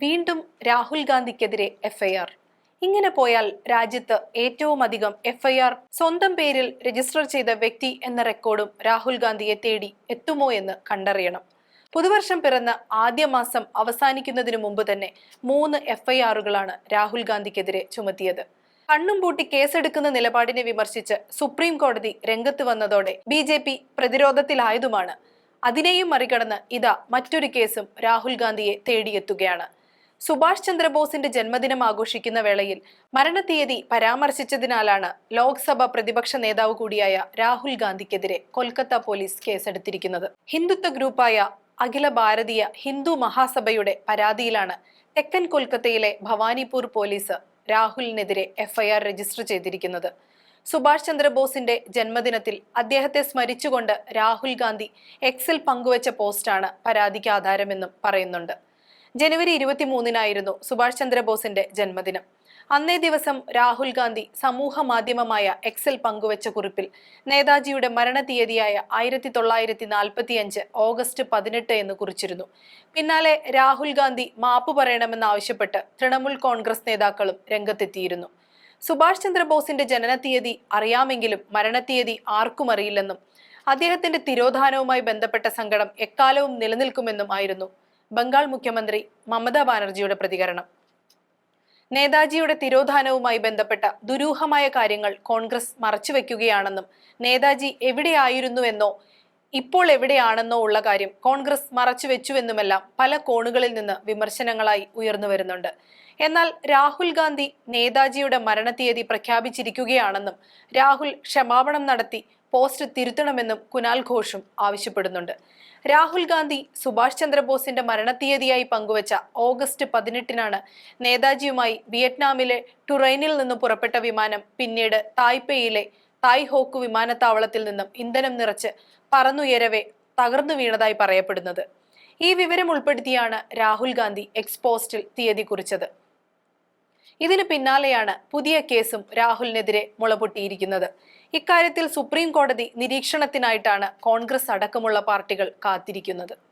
വീണ്ടും രാഹുൽ ഗാന്ധിക്കെതിരെ എഫ്ഐആർ. ഇങ്ങനെ പോയാൽ രാജ്യത്ത് ഏറ്റവും അധികം എഫ്ഐആർ സ്വന്തം പേരിൽ രജിസ്റ്റർ ചെയ്ത വ്യക്തി എന്ന റെക്കോർഡും രാഹുൽ ഗാന്ധിയെ തേടി എത്തുമോ എന്ന് കണ്ടറിയണം. പുതുവർഷം പിറന്ന ആദ്യ മാസം അവസാനിക്കുന്നതിനു മുമ്പ് തന്നെ മൂന്ന് എഫ്ഐആറുകളാണ് രാഹുൽ ഗാന്ധിക്കെതിരെ ചുമത്തിയത്. കണ്ണും പൂട്ടി കേസെടുക്കുന്ന നിലപാടിനെ വിമർശിച്ച് സുപ്രീം കോടതി രംഗത്ത് വന്നതോടെ ബി ജെ പി പ്രതിരോധത്തിലായതുമാണ്. അതിനെയും മറികടന്ന് ഇതാ മറ്റൊരു കേസും രാഹുൽ ഗാന്ധിയെ തേടിയെത്തുകയാണ്. സുഭാഷ് ചന്ദ്രബോസിന്റെ ജന്മദിനം ആഘോഷിക്കുന്ന വേളയിൽ മരണതീയതി പരാമർശിച്ചതിനാലാണ് ലോക്സഭ പ്രതിപക്ഷ നേതാവ് കൂടിയായ രാഹുൽ ഗാന്ധിക്കെതിരെ കൊൽക്കത്ത പോലീസ് കേസെടുത്തിരിക്കുന്നത്. ഹിന്ദുത്വ ഗ്രൂപ്പായ അഖില ഭാരതീയ ഹിന്ദു മഹാസഭയുടെ പരാതിയിലാണ് തെക്കൻ കൊൽക്കത്തയിലെ ഭവാനിപൂർ പോലീസ് രാഹുലിനെതിരെ എഫ്ഐആർ രജിസ്റ്റർ ചെയ്തിരിക്കുന്നത്. സുഭാഷ് ചന്ദ്രബോസിന്റെ ജന്മദിനത്തിൽ അദ്ദേഹത്തെ സ്മരിച്ചുകൊണ്ട് രാഹുൽ ഗാന്ധി എക്സിൽ പങ്കുവച്ച പോസ്റ്റാണ് പരാതിക്ക് ആധാരമെന്നും പറയുന്നുണ്ട്. ജനുവരി ഇരുപത്തിമൂന്നിനായിരുന്നു സുഭാഷ് ചന്ദ്രബോസിന്റെ ജന്മദിനം. അന്നേ ദിവസം രാഹുൽ ഗാന്ധി സമൂഹ മാധ്യമമായ എക്സിൽ പങ്കുവച്ച കുറിപ്പിൽ നേതാജിയുടെ മരണതീയതിയായ ആയിരത്തി തൊള്ളായിരത്തി നാൽപ്പത്തിയഞ്ച് ഓഗസ്റ്റ് പതിനെട്ട് എന്ന് കുറിച്ചിരുന്നു. പിന്നാലെ രാഹുൽ ഗാന്ധി മാപ്പ് പറയണമെന്നാവശ്യപ്പെട്ട് തൃണമൂൽ കോൺഗ്രസ് നേതാക്കളും രംഗത്തെത്തിയിരുന്നു. സുഭാഷ് ചന്ദ്രബോസിന്റെ ജനനത്തീയതി അറിയാമെങ്കിലും മരണത്തീയതി ആർക്കും അറിയില്ലെന്നും അദ്ദേഹത്തിന്റെ തിരോധാനവുമായി ബന്ധപ്പെട്ട സങ്കടം എക്കാലവും നിലനിൽക്കുമെന്നും ആയിരുന്നു ബംഗാൾ മുഖ്യമന്ത്രി മമതാ ബാനർജിയുടെ പ്രതികരണം. നേതാജിയുടെ തിരോധാനവുമായി ബന്ധപ്പെട്ട ദുരൂഹമായ കാര്യങ്ങൾ കോൺഗ്രസ് മറച്ചുവെക്കുകയാണെന്നും നേതാജി എവിടെയായിരുന്നുവെന്നോ ഇപ്പോൾ എവിടെയാണെന്നോ ഉള്ള കാര്യം കോൺഗ്രസ് മറച്ചുവെച്ചുവെന്നുമെല്ലാം പല കോണുകളിൽ നിന്ന് വിമർശനങ്ങളായി ഉയർന്നു വരുന്നുണ്ട്. എന്നാൽ രാഹുൽ ഗാന്ധി നേതാജിയുടെ മരണത്തീയതി പ്രഖ്യാപിച്ചിരിക്കുകയാണെന്നും രാഹുൽ ക്ഷമാപണം നടത്തി പോസ്റ്റ് തിരുത്തണമെന്നും കുനാൽ ഘോഷും ആവശ്യപ്പെടുന്നുണ്ട്. രാഹുൽ ഗാന്ധി സുഭാഷ് ചന്ദ്രബോസിന്റെ മരണത്തീയതിയായി പങ്കുവച്ച ഓഗസ്റ്റ് പതിനെട്ടിനാണ് നേതാജിയുമായി വിയറ്റ്നാമിലെ ടുറൈനിൽ നിന്ന് പുറപ്പെട്ട വിമാനം പിന്നീട് തായ്പേയിലെ തായ് ഹോക്ക് വിമാനത്താവളത്തിൽ നിന്നും ഇന്ധനം നിറച്ച് പറന്നുയരവേ തകർന്നു വീണതായി പറയപ്പെടുന്നത്. ഈ വിവരം ഉൾപ്പെടുത്തിയാണ് രാഹുൽ ഗാന്ധി എക്സ്പോസ്റ്റിൽ തീയതി കുറിച്ചത്. ഇതിനു പിന്നാലെയാണ് പുതിയ കേസും രാഹുലിനെതിരെ മുളപൊട്ടിയിരിക്കുന്നത്. ഇക്കാര്യത്തിൽ സുപ്രീം കോടതി നിരീക്ഷണത്തിനായിട്ടാണ് കോൺഗ്രസ് അടക്കമുള്ള പാർട്ടികൾ കാത്തിരിക്കുന്നത്.